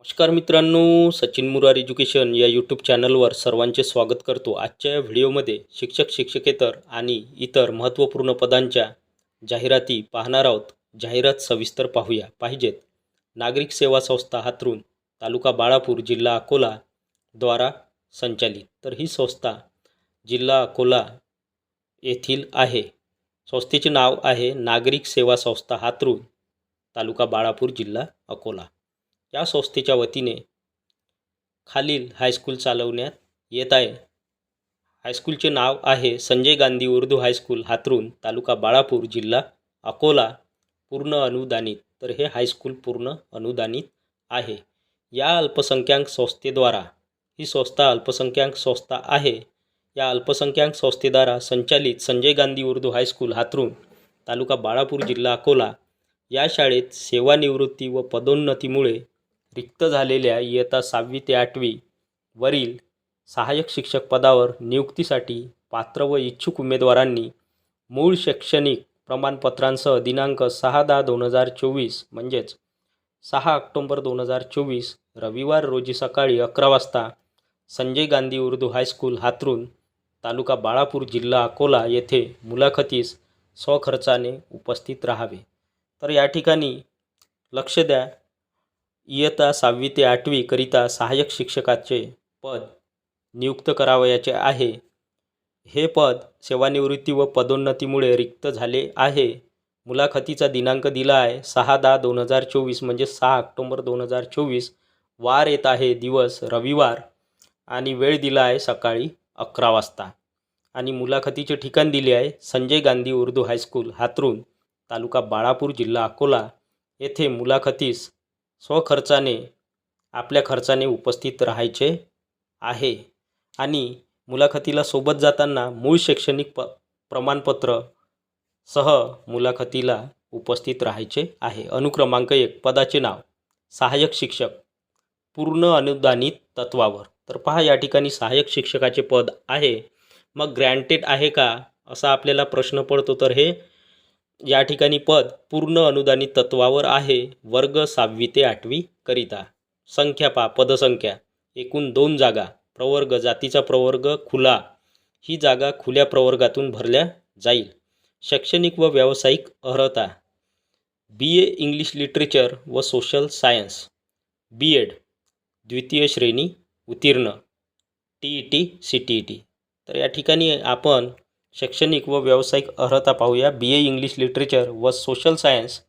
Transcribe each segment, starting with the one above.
नमस्कार मित्रांनो सचिन मुरार एज्युकेशन या यूट्यूब चॅनलवर सर्वांचे स्वागत करतो. आजच्या या व्हिडिओमध्ये शिक्षक शिक्षकेतर आणि इतर महत्त्वपूर्ण पदांच्या जाहिराती पाहणार आहोत. जाहिरात सविस्तर पाहूया. पाहिजेत. नागरिक सेवा संस्था हातरून तालुका बाळापूर जिल्हा अकोला द्वारा संचालित. तर ही संस्था जिल्हा अकोला येथील आहे. संस्थेचे नाव आहे नागरिक सेवा संस्था हातरून तालुका बाळापूर जिल्हा अकोला. या संस्थेच्या वतीने खालील हायस्कूल चालवण्यात येत आहे. हायस्कूलचे नाव आहे संजय गांधी उर्दू हायस्कूल हातरून तालुका बाळापूर जिल्हा अकोला. पूर्ण अनुदानित तर हे हायस्कूल पूर्ण अनुदानित आहे. या अल्पसंख्याक संस्थेद्वारा ही संस्था अल्पसंख्याक संस्था आहे. या अल्पसंख्याक संस्थेद्वारा संचालित संजय गांधी उर्दू हायस्कूल हातरून तालुका बाळापूर जिल्हा अकोला. या शाळेत सेवानिवृत्ती व पदोन्नतीमुळे रिक्त झालेल्या इयत्ता सहावी ते आठवी वरील सहाय्यक शिक्षक पदावर नियुक्तीसाठी पात्र व इच्छुक उमेदवारांनी मूळ शैक्षणिक प्रमाणपत्रांसह दिनांक सहा दहा दोन हजार चोवीस म्हणजेच सहा ऑक्टोंबर दोन हजार चोवीस रविवार रोजी सकाळी अकरा वाजता संजय गांधी उर्दू हायस्कूल हातरून तालुका बाळापूर जिल्हा अकोला येथे मुलाखतीस स्वखर्चाने उपस्थित राहावे. तर या ठिकाणी लक्ष द्या. इयत्ता सहावी ते आठवीकरिता सहाय्यक शिक्षकाचे पद नियुक्त करावयाचे आहे. हे पद सेवानिवृत्ती व पदोन्नतीमुळे रिक्त झाले आहे. मुलाखतीचा दिनांक दिला आहे सहा दहा दोन हजार चोवीस म्हणजे सहा ऑक्टोंबर दोन हजार चोवीस. वार येत आहे. दिवस रविवार आणि वेळ दिला आहे सकाळी अकरा वाजता. आणि मुलाखतीचे ठिकाण दिले आहे. संजय गांधी उर्दू हायस्कूल हातरून तालुका बाळापूर जिल्हा अकोला. येथे मुलाखतीस स्वखर्चाने आपल्या खर्चाने उपस्थित राहायचे आहे. आणि मुलाखतीला सोबत जाताना मूळ शैक्षणिक प प्रमाणपत्र सह मुलाखतीला उपस्थित राहायचे आहे. अनुक्रमांक एक पदाचे नाव सहाय्यक शिक्षक पूर्ण अनुदानित तत्वावर तर पहा या ठिकाणी सहाय्यक शिक्षकाचे पद आहे. मग ग्रँटेड आहे का असा आपल्याला प्रश्न पडतो. तर हे या ठिकाणी पद पूर्ण अनुदानित तत्वावर आहे. वर्ग सहावी ते आठवी करिता. संख्या पा पदसंख्या. एकूण दोन जागा. प्रवर्ग जातीचा प्रवर्ग खुला. ही जागा खुल्या प्रवर्गातून भरल्या जाईल. शैक्षणिक व व्यावसायिक अर्हता. बी ए इंग्लिश लिटरेचर व सोशल सायन्स बी एड द्वितीय श्रेणी उत्तीर्ण. T E T C T E T तर या ठिकाणी आपण शैक्षणिक व व्यावसायिक अर्हता पाहूया. बी ए इंग्लिश लिटरेचर व सोशल सायन्स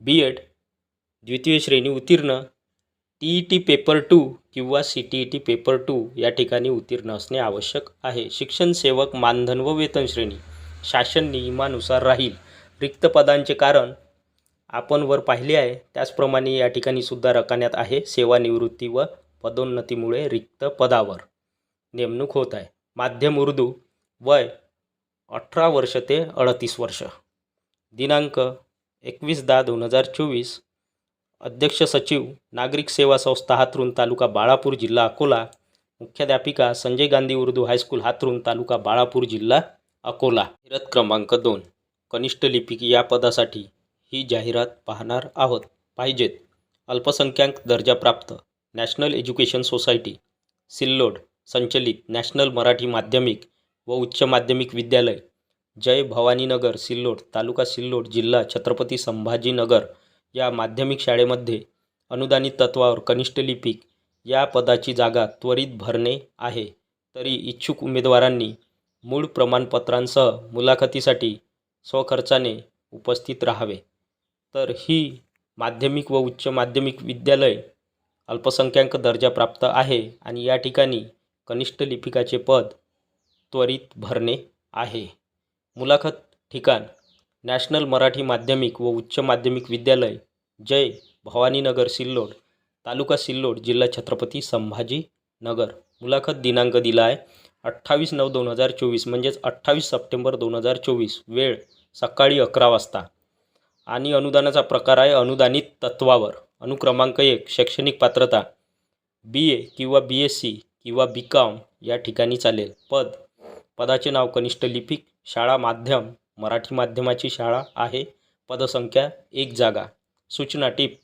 बी एड द्वितीय श्रेणी उत्तीर्ण. T E T paper two किंवा C T E T paper two या ठिकाणी उत्तीर्ण असणे आवश्यक आहे. शिक्षण सेवक मानधन व वेतन श्रेणी. शासन नियमानुसार राहील. रिक्त पदांचे कारण आपण वर पाहिले आहे. त्याचप्रमाणे या ठिकाणी सुद्धा रकान्यात आहे. सेवानिवृत्ती व पदोन्नतीमुळे रिक्त पदावर नेमणूक होत आहे. माध्यम उर्दू. वय अठरा वर्ष ते अडतीस वर्ष. दिनांक एकवीस दहा दोन हजार चोवीस अध्यक्ष सचिव नागरिक सेवा संस्था हातरून तालुका बाळापूर जिल्हा अकोला मुख्याध्यापिका संजय गांधी उर्दू हायस्कूल हातरून तालुका बाळापूर जिल्हा अकोला. जाहिरात क्रमांक दोन कनिष्ठ लिपिक या पदासाठी ही जाहिरात पाहणार आहोत. पाहिजेत अल्पसंख्याक दर्जाप्राप्त नॅशनल एज्युकेशन सोसायटी सिल्लोड संचलित नॅशनल मराठी माध्यमिक व उच्च माध्यमिक विद्यालय जय भवानीनगर सिल्लोड तालुका सिल्लोड जिल्हा छत्रपती संभाजीनगर या माध्यमिक शाळेमध्ये अनुदानित तत्वावर कनिष्ठ लिपिक या पदाची जागा त्वरित भरणे आहे. तरी इच्छुक उमेदवारांनी मूळ प्रमाणपत्रांसह मुलाखतीसाठी स्वखर्चाने उपस्थित राहावे. तर ही माध्यमिक व उच्च माध्यमिक विद्यालय अल्पसंख्याक दर्जा प्राप्त आहे आणि या ठिकाणी कनिष्ठ लिपिकाचे पद त्वरित भरणे आहे. मुलाखत ठिकाण नॅशनल मराठी माध्यमिक व उच्च माध्यमिक विद्यालय जय भवानीनगर सिल्लोड तालुका सिल्लोड जिल्हा छत्रपती संभाजीनगर. मुलाखत दिनांक दिला आहे अठ्ठावीस नऊ दोन हजार चोवीस म्हणजेच अठ्ठावीस सप्टेंबर दोन हजार चोवीस वेळ सकाळी अकरा वाजता. आणि अनुदानाचा प्रकार आहे अनुदानित तत्वावर. अनुक्रमांक एक शैक्षणिक पात्रता बी ए किंवा बी एस सी किंवा बी कॉम या ठिकाणी चालेल. पद पदाचे नाव कनिष्ठ लिपिक शाळा माध्यम मराठी माध्यमाची शाळा आहे. पदसंख्या एक जागा. सूचना टीप.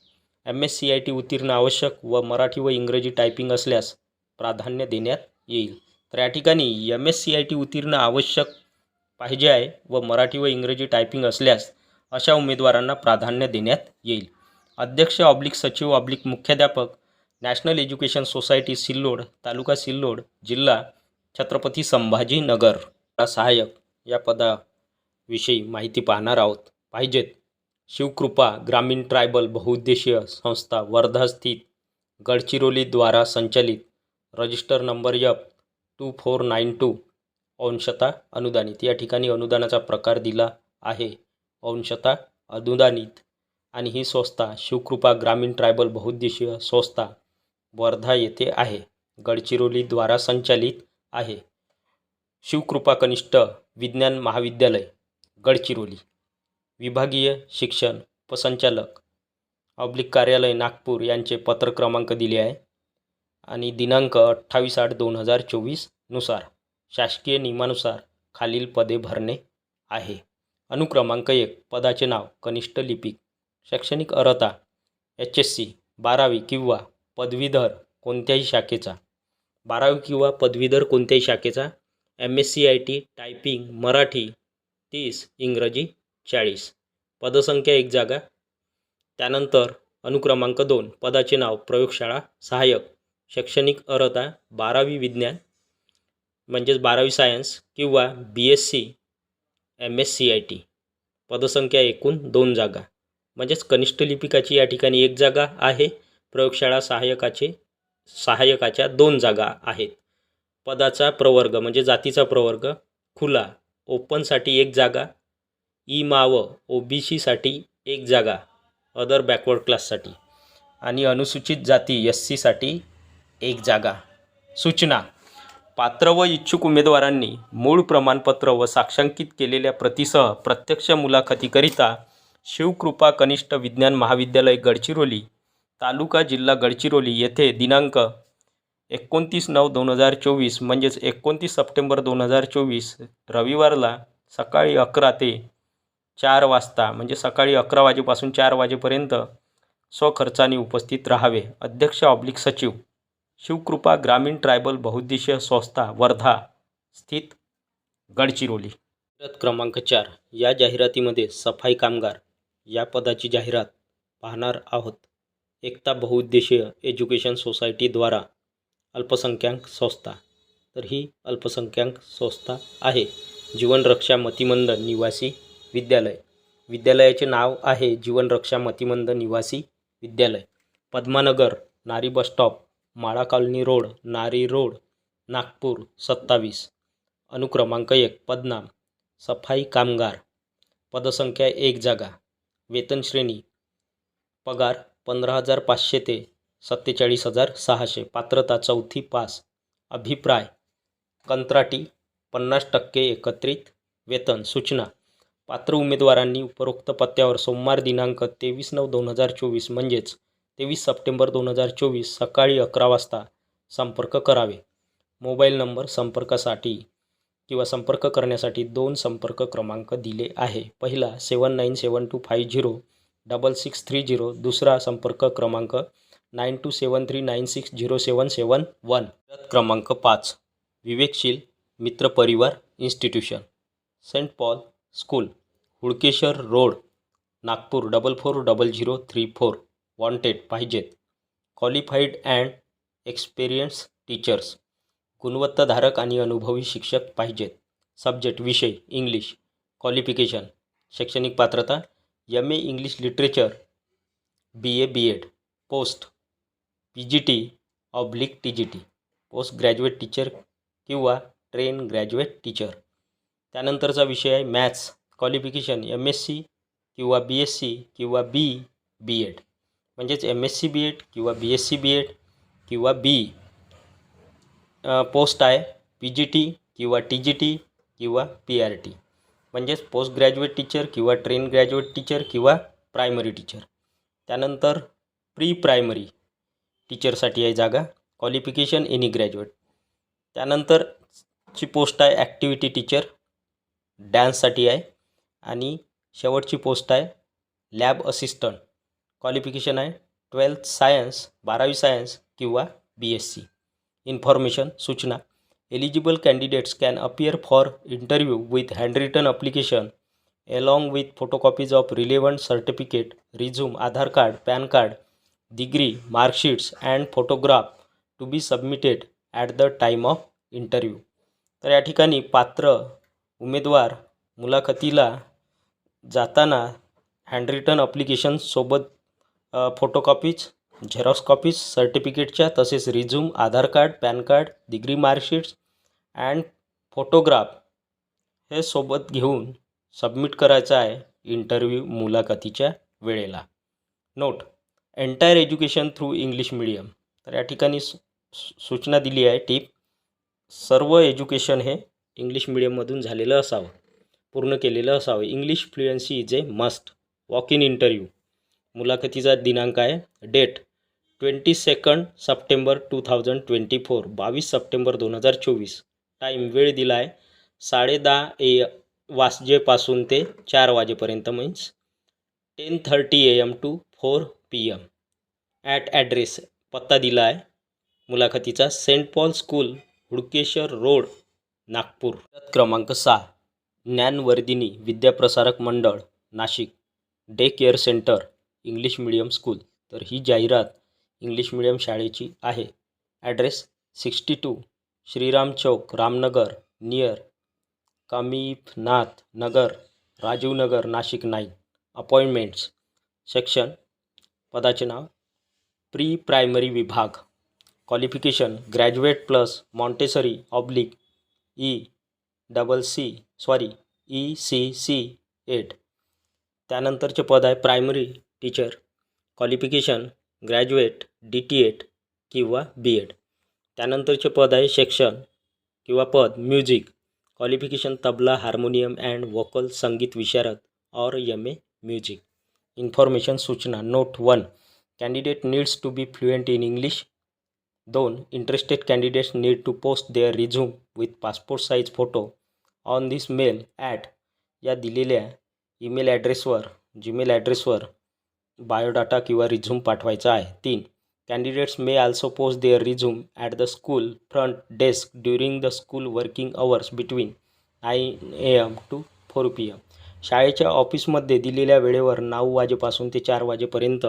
M S C I T उत्तीर्ण आवश्यक व मराठी व इंग्रजी टायपिंग असल्यास प्राधान्य देण्यात येईल. तर या ठिकाणी M S C I T उत्तीर्ण आवश्यक पाहिजे आहे व मराठी व इंग्रजी टायपिंग असल्यास अशा उमेदवारांना प्राधान्य देण्यात येईल. अध्यक्ष ऑब्लिक सचिव ऑब्लिक मुख्याध्यापक national education society Sillod taluka Sillod जिल्हा छत्रपती संभाजीनगर सहाय्यक या पदाविषयी माहिती पाहणार आहोत. पाहिजेत शिवकृपा ग्रामीण ट्रायबल बहुउद्देशीय संस्था वर्धा स्थित गडचिरोलीद्वारा संचालित. रजिस्टर नंबर यप टू फोर नाईन टू अंशता अनुदानित. या ठिकाणी अनुदानाचा प्रकार दिला आहे. अंशता अनुदानित. आणि ही संस्था शिवकृपा ग्रामीण ट्रायबल बहुउद्देशीय संस्था वर्धा येथे आहे. गडचिरोलीद्वारा संचालित आहे. शिवकृपा कनिष्ठ विज्ञान महाविद्यालय गडचिरोली. विभागीय शिक्षण उपसंचालक ऑब्लिक कार्यालय नागपूर यांचे पत्र क्रमांक दिले आहे आणि दिनांक अठ्ठावीस आठ दोन हजार चोवीसनुसार शासकीय नियमानुसार खालील पदे भरणे आहे. अनुक्रमांक एक पदाचे नाव कनिष्ठ लिपिक शैक्षणिक अर्हता एच एस सी बारावी किंवा पदवीधर कोणत्याही शाखेचा बारावी किंवा पदवीधर कोणत्याही शाखेचा M S C I T typing Marathi तीस इंग्रजी चाळीस. पदसंख्या एक जागा. त्यानंतर अनुक्रमांक दोन पदाचे नाव प्रयोगशाळा सहाय्यक शैक्षणिक अर्हता बारावी विज्ञान म्हणजेच बारावी सायन्स किंवा B S C M S C I T पदसंख्या एकूण दोन जागा. म्हणजेच कनिष्ठ लिपिकाची या ठिकाणी एक जागा आहे. प्रयोगशाळा सहाय्यकाचे सहाय्यकाच्या दोन जागा आहेत. पदाचा प्रवर्ग म्हणजे जातीचा प्रवर्ग खुला ओपनसाठी एक जागा ई माव ओ बी सीसाठी एक जागा अदर बॅकवर्ड क्लाससाठी आणि अनुसूचित जाती एस सीसाठी एक जागा. सूचना. पात्र व इच्छुक उमेदवारांनी मूळ प्रमाणपत्र व साक्षांकित केलेल्या प्रतीसह प्रत्यक्ष मुलाखतीकरिता शिवकृपा कनिष्ठ विज्ञान महाविद्यालय गडचिरोली तालुका जिल्हा गडचिरोली येथे दिनांक एकोणतीस नऊ दोन हजार चोवीस म्हणजेच एकोणतीस सप्टेंबर दोन हजार चोवीस रविवारला सकाळी अकरा ते चार वाजता म्हणजे सकाळी अकरा वाजेपासून चार वाजेपर्यंत स्वखर्चाने उपस्थित राहावे. अध्यक्ष ऑब्लिक सचिव शिवकृपा ग्रामीण ट्रायबल बहुउद्देशीय संस्था वर्धा स्थित गडचिरोली. जाहिरात क्रमांक चार. या जाहिरातीमध्ये सफाई कामगार या पदाची जाहिरात पाहणार आहोत. एकता बहुउद्देशीय एज्युकेशन सोसायटीद्वारा अल्पसंख्याक संस्था. तर ही अल्पसंख्याक संस्था आहे. जीवनरक्षा मतिमंद निवासी विद्यालय. विद्यालयाचे नाव आहे जीवनरक्षा मतिमंद निवासी विद्यालय. Padmanagar Nari bus stop Mala colony road Nari road Nagpur सत्तावीस. अनुक्रमांक एक पदनाम. सफाई कामगार. पदसंख्या एक जागा. वेतनश्रेणी पगार पंधरा हजार पाचशे ते सत्तेचाळीस हजार सहाशे. पात्रता चौथी पास. अभिप्राय. कंत्राटी पन्नास टक्के एकत्रित. वेतन. सूचना. पात्र उमेदवारांनी उपरोक्त पत्त्यावर सोमवार दिनांक तेवीस नऊ दोन हजार चोवीस म्हणजेच तेवीस सप्टेंबर दोन हजार चोवीस सकाळी अकरा वाजता संपर्क करावे. मोबाईल नंबर संपर्कासाठी किंवा संपर्क करण्यासाठी दोन संपर्क क्रमांक दिले आहे. पहिला seven nine seven two five zero double six three zero दुसरा संपर्क क्रमांक nine two seven three nine six zero seven seven one क्रमांक पाच Vivekshil Mitraparivar institution Saint Paul school Hudkeshwar road Nagpur double four double zero three four wanted पाहिजेत. Qualified and experience teachers गुणवत्ताधारक आणि अनुभवी शिक्षक पाहिजेत. सब्जेक्ट विषय English qualification शैक्षणिक पात्रता M A English literature B A B Ed post P G T oblique T G T post graduate teacher किंवा ट्रेन ग्रॅज्युएट टीचर त्यानंतरचा विषय आहे maths qualification M S C किंवा बी एस सी किंवा B B Ed म्हणजेच M S C B Ed किंवा B S C B Ed किंवा B post आहे पी जी टी किंवा टी जी टी किंवा पी आर टी म्हणजेच post graduate teacher किंवा ट्रेन ग्रॅज्युएट टीचर किंवा प्रायमरी टीचर त्यानंतर प्री प्रायमरी टीचरसाठी आहे जागा. क्वालिफिकेशन एनी ग्रॅज्युएट त्यानंतरची पोस्ट आहे ॲक्टिव्हिटी टीचर डॅन्ससाठी आहे. आणि शेवटची पोस्ट आहे लॅब असिस्टंट क्वालिफिकेशन आहे ट्वेल्थ सायन्स बारावी सायन्स किंवा बी एस सी इन्फॉर्मेशन सूचना. Eligible candidates can appear for interview with handwritten application along with photocopies of relevant certificate resume, Aadhaar card PAN card degree marksheets and photograph to be submitted at the time of interview तर या ठिकाणी पात्र उमेदवार मुलाखतीला जाताना handwritten अप्लिकेशनसोबत photocopies xerox copies सर्टिफिकेटच्या तसेच resume Aadhaar card PAN card degree marksheets and photograph हे सोबत घेऊन सबमिट करायचं आहे इंटरव्ह्यू मुलाखतीच्या वेळेला. Note entire education through English medium तर या ठिकाणी सूचना दिली आहे टीप सर्व एज्युकेशन हे इंग्लिश मिडियममधून झालेलं असावं पूर्ण केलेलं असावं. English fluency is a must walk in interview मुलाखतीचा दिनांक आहे date twenty second September two thousand twenty four बावीस सप्टेंबर दोन हजार चोवीस. टाईम वेळ दिला आहे साडेदहा ए वाजेपासून ते चार वाजेपर्यंत means ten thirty A M to four P M. At address पत्ता दिला आहे मुलाखतीचा Saint Paul school Hudkeshwar road Nagpur. क्रमांक सहा Dnyanvardhini Vidyaprasarak Mandal Nashik. Day care centre English medium school तर ही जाहिरात इंग्लिश मिडियम शाळेची आहे. Address sixty two Shriram Chowk Ramnagar near Kamifnath Nagar Rajivnagar Nashik nine. Appointments. Section. पदाचे नाव. Pre primary विभाग. Qualification. Graduate plus Montessori oblique. E. Double C. Sorry. E. C. C. Ed. त्यानंतरचे पद आहे primary teacher. Qualification. Graduate D T Ed किंवा B Ed त्यानंतरचे पद आहे सेक्शन किंवा पद music. Qualification tabla harmonium and vocal Sangeet Visharad और एम ए म्युझिक. इन्फॉर्मेशन सूचना note one candidate needs to be fluent in English दोन interested candidates need to post their resume with passport size photo on this mail at या दिलेल्या email ॲड्रेसवर Gmail ॲड्रेसवर biodata किंवा resume पाठवायचा आहे. तीन candidates may also post their resume at the school front desk during the school working hours between nine A M to four P M शाळेच्या ऑफिसमध्ये दिलेल्या वेळेवर नऊ वाजेपासून ते चार वाजेपर्यंत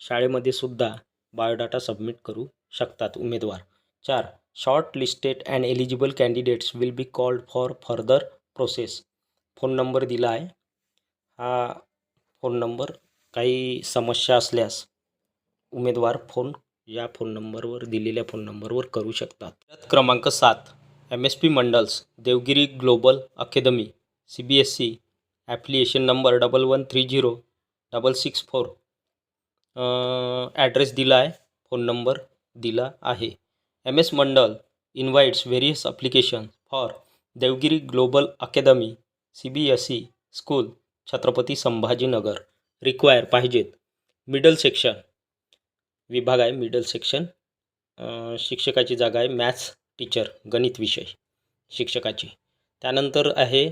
शाळेमध्ये सुद्धा बायोडाटा सबमिट करू शकतात उमेदवार. चार shortlisted and eligible candidates will be called for further process phone number दिला आहे. हा फोन नंबर काही समस्या असल्यास उमेदवार फोन या फोन नंबरवर दिलेल्या फोन नंबरवर करू शकतात. क्रमांक सात M S P Mandal's Devgiri global academy C B S C application number double one three zero double six four address दिला आहे फोन नंबर दिला आहे. M S Mandal invites various application for Devgiri global academy C B S C school Chhatrapati Sambhajinagar require पाहिजेत. Middle section विभाग आहे middle section शिक्षकाची जागा आहे मॅथ्स टीचर गणित विषय शिक्षकाची. त्यानंतर आहे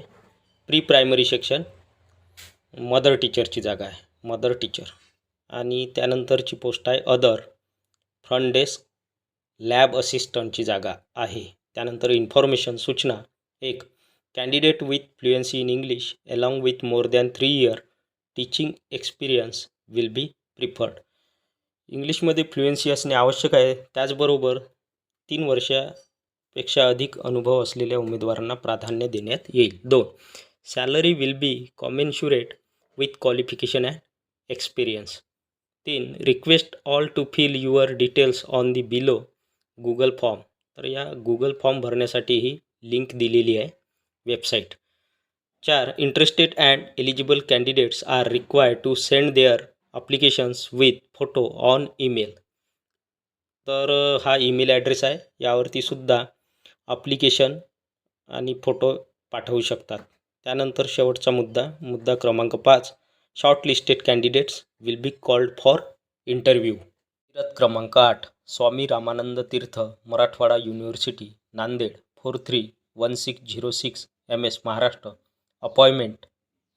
प्री प्रायमरी सेक्शन मदर टीचरची जागा आहे मदर टीचर आणि त्यानंतरची पोस्ट आहे अदर फ्रंट डेस्क लॅब असिस्टंटची जागा आहे. त्यानंतर इन्फॉर्मेशन सूचना एक. Candidate with fluency in English along with more than three year teaching experience will be preferred इंग्लिशमध्ये फ्लुएन्सी असणे आवश्यक आहे. त्याचबरोबर तीन वर्षापेक्षा अधिक अनुभव असलेल्या उमेदवारांना प्राधान्य देण्यात येईल. दोन salary will be commensurate with qualification and experience तीन request all to fill your details on the below Google form तर या गुगल फॉर्म भरण्यासाठी ही लिंक दिलेली आहे वेबसाईट चार interested and eligible candidates are required to send their applications with photo on email तर हा ईमेल ॲड्रेस आहे. यावरती सुद्धा अप्लिकेशन आणि फोटो पाठवू शकतात. त्यानंतर शेवटचा मुद्दा मुद्दा क्रमांक पाच. Shortlisted candidates will be called for interview क्रमांक आठ. Swami Ramanand Teerth Marathwada university Nanded. Four three one six zero six M S Maharashtra. Appointment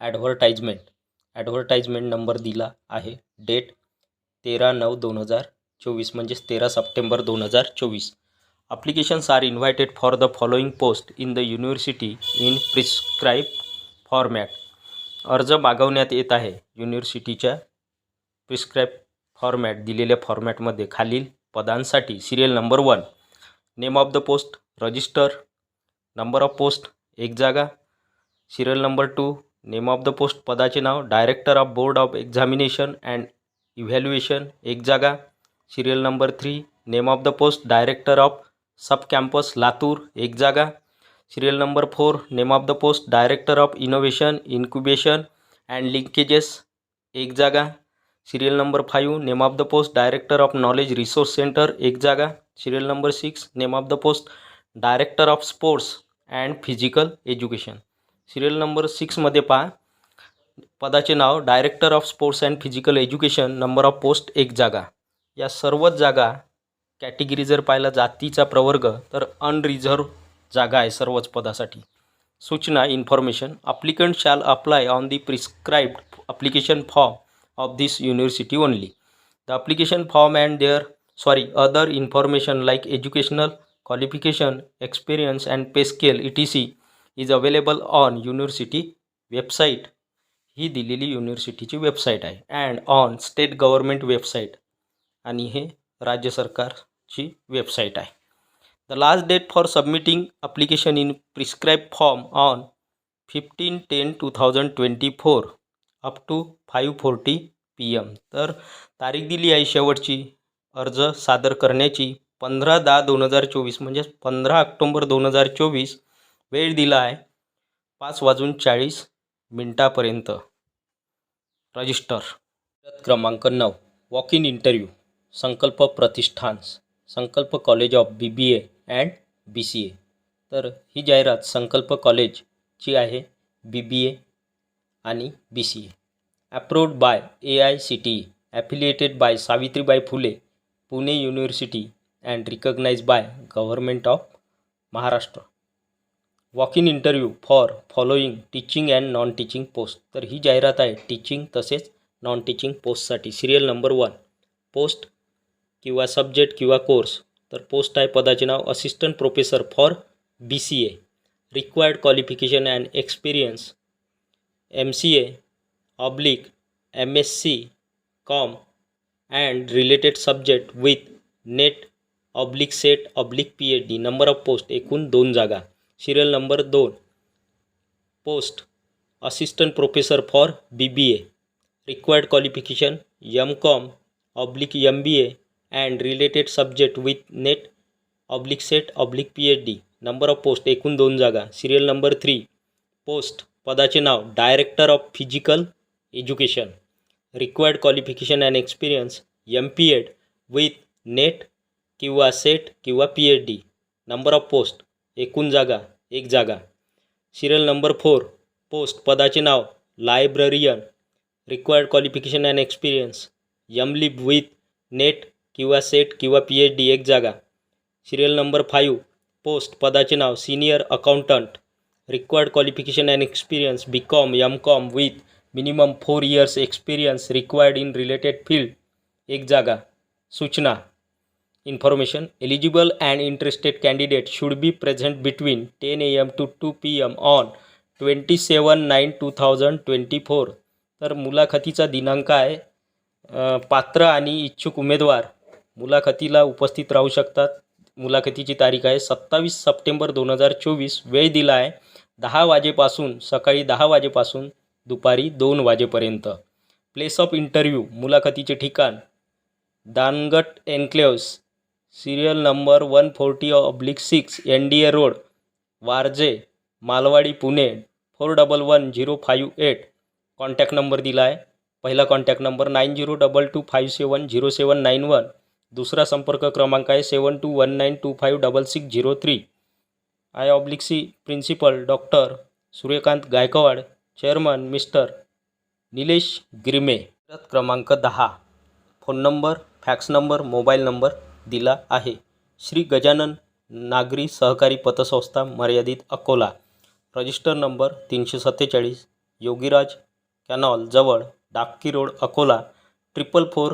advertisement advertisement number दिला आहे. डेट तेरा नऊ दोन हजार चोवीस म्हणजेच तेरा सप्टेंबर दोन हजार चोवीस. Applications are invited for the following post in the university in prescribe format अर्ज मागवण्यात येत आहे. युनिव्हर्सिटीच्या प्रिस्क्राईब फॉर्मॅट दिलेल्या फॉर्मॅटमध्ये खालील पदांसाठी serial number one name of the post register number of post एक जागा serial number two name of the post पदाचे नाव director of board of examination and evaluation एक जागा. Serial number three name of the post director of sub campus Latur एक जागा. Serial number four name of the post director of innovation incubation and linkages एक जागा. Serial number five name of the post director of knowledge resource centre एक जागा. Serial number six name of the post director of sports and physical education serial number सिक्समध्ये पहा. पदाचे नाव director of sports and physical education number of post एक जागा. या सर्वच जागा category जर पाहिला जातीचा प्रवर्ग तर अनरिझर्व जागा आहे सर्वच पदासाठी. सूचना information applicant shall apply on the prescribed application form of this university only the application form and their sorry other information like educational qualification experience and pay scale E T C is available on university website ही दिलेली युनिव्हर्सिटीची website आहे. And on state government website आणि हे राज्य सरकारची website आहे. The last date for submitting application in prescribe form on fifteen ten two thousand twenty four up to five forty P M तर तारीख दिली आहे शेवटची. अर्ज सादर करण्याची पंधरा दहा दोन हजार चोवीस म्हणजेच पंधरा ऑक्टोंबर दोन हजार चोवीस वेळ दिला आहे. पाच वाजून चाळीस मिनटापर्यंत. रजिस्टर. क्रमांक नऊ. Walk in interview. Sankalp Pratishthan. Sankalp college of B B A and B C A. तर ही जाहिरात संकल्प कॉलेजची आहे बी बी ए आणि B C A. Approved by A I C T E affiliated by Savitribai Phule Pune university and recognise by government of Maharashtra. Walk in interview for following teaching and non teaching post तर ही जाहिरात आहे teaching तसेच non teaching पोस्टसाठी serial number one post किंवा subject किंवा course तर post आहे पदाचे नाव assistant professor for B C A required qualification and experience M C A oblique M S C com and related subject with NET oblique SET oblique P H D number of post एकूण दोन जागा. Serial number दोन. Post. Assistant professor for B B A. Required qualification M com oblique M B A and related subject with NET oblique SET oblique P H D number of post एकूण दोन जागा. Serial number three post. पदाचे नाव director of physical education required qualification and experience M P ed with NET किंवा SET किंवा P H D number of post एकूण जागा. एक जागा. सिरियल नंबर फोर पोस्ट पदाचे नाव librarian required qualification and experience M lib with NET किंवा SET किंवा P H D एक जागा. सिरियल नंबर फाईव्ह पोस्ट पदाचे नाव senior accountant required qualification and experience B com M com with minimum four years experience required in related field एक जागा. सूचना information eligible and interested candidate should be present between ten A M to two P M on twenty seven nine two thousand twenty four तर मुलाखतीचा दिनांक आहे पात्र आणि इच्छुक उमेदवार मुलाखतीला उपस्थित राहू शकतात. मुलाखतीची तारीख आहे सत्तावीस सप्टेंबर दोन हजार चोवीस. वेळ दिला आहे दहा वाजेपासून सकाळी दहा वाजेपासून दुपारी दोन वाजेपर्यंत. प्लेस ऑफ इंटरव्ह्यू मुलाखतीचे ठिकाण Dangat enclaves serial number one forty oblique six N D A road Warje Malwadi Pune four double one zero five eight. Contact number दिला आहे पहिला contact number nine zero double two five seven zero seven nine one. दुसरा संपर्क क्रमांक आहे seven two one nine two five double six zero three. I oblique C principal doctor Suryakant Gaikwad chairman mister Nilesh Girme. क्रमांक दहा. Phone number fax number mobile number. दिला आहे. श्री गजानन नागरी सहकारी पतसंस्था मर्यादित अकोला. रजिस्टर नंबर तीनशे सत्तेचाळीस योगीराज कॅनॉल जवळ Daki road Akola triple four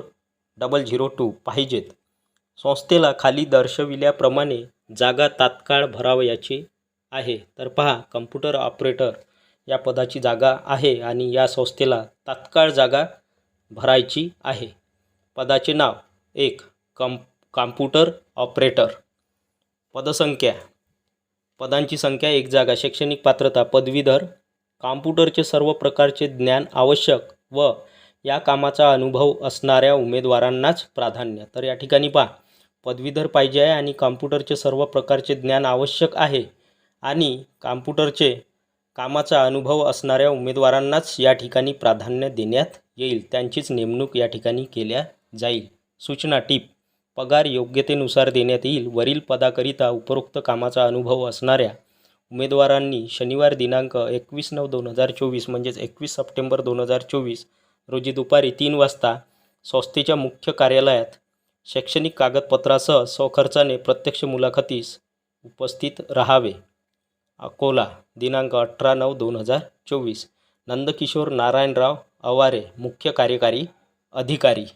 double zero two पाहिजेत. संस्थेला खाली दर्शविल्याप्रमाणे जागा तात्काळ भरावयाची आहे. तर पहा कम्प्युटर ऑपरेटर या पदाची जागा आहे आणि या संस्थेला तात्काळ जागा भरायची आहे. पदाचे नाव एक कम कॉम्प्युटर ऑपरेटर. पदसंख्या. पदांची संख्या एक जागा. शैक्षणिक पात्रता पदवीधर. कॉम्प्युटरचे सर्व प्रकारचे ज्ञान आवश्यक व या कामाचा अनुभव असणाऱ्या उमेदवारांनाच प्राधान्य. तर या ठिकाणी पहा. पदवीधर पाहिजे आहे आणि कॉम्प्युटरचे सर्व प्रकारचे ज्ञान आवश्यक आहे आणि कॉम्प्युटरचे कामाचा अनुभव असणाऱ्या उमेदवारांनाच या ठिकाणी प्राधान्य देण्यात येईल. त्यांचीच नेमणूक या ठिकाणी केल्या जाईल. सूचना टीप. पगार योग्यतेनुसार देण्यात येईल. वरील पदाकरिता उपरोक्त कामाचा अनुभव असणाऱ्या उमेदवारांनी शनिवार दिनांक एकवीस नऊ दोन हजार चोवीस म्हणजेच एकवीस सप्टेंबर दोन हजार चोवीस रोजी दुपारी तीन वाजता संस्थेच्या मुख्य कार्यालयात शैक्षणिक कागदपत्रासह स्वखर्चाने प्रत्यक्ष मुलाखतीस उपस्थित राहावे. अकोला दिनांक अठरा नऊ दोन हजार चोवीस. नंदकिशोर नारायणराव अवारे मुख्य कार्यकारी अधिकारी.